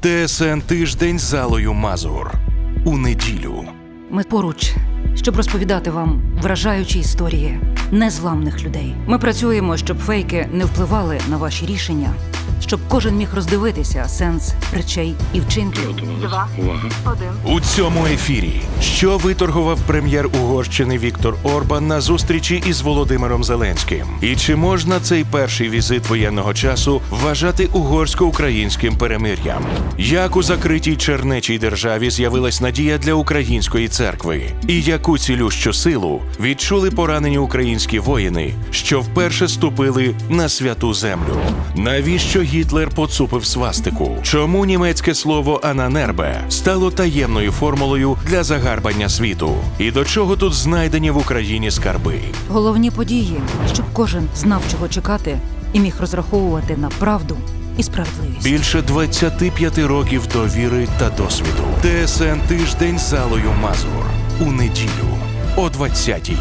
ТСН тиждень залою Мазур у неділю. Ми поруч, щоб розповідати вам вражаючі історії незламних людей. Ми працюємо, щоб фейки не впливали на ваші рішення, щоб кожен міг роздивитися сенс речей і вчинків. Два, один. У цьому ефірі що виторгував прем'єр Угорщини Віктор Орбан на зустрічі із Володимиром Зеленським? І чи можна цей перший візит воєнного часу вважати угорсько-українським перемир'ям? Як у закритій чернечій державі з'явилась надія для української церкви? І яку цілющу силу відчули поранені українські воїни, що вперше ступили на святу землю? Навіщо Гітлер поцупив свастику? Чому німецьке слово ананербе стало таємною формулою для загарбання світу? І до чого тут знайдені в Україні скарби? Головні події, щоб кожен знав, чого чекати, і міг розраховувати на правду і справедливість. Більше 25 років довіри та досвіду. ТСН тиждень залою Мазур у неділю о 20-й.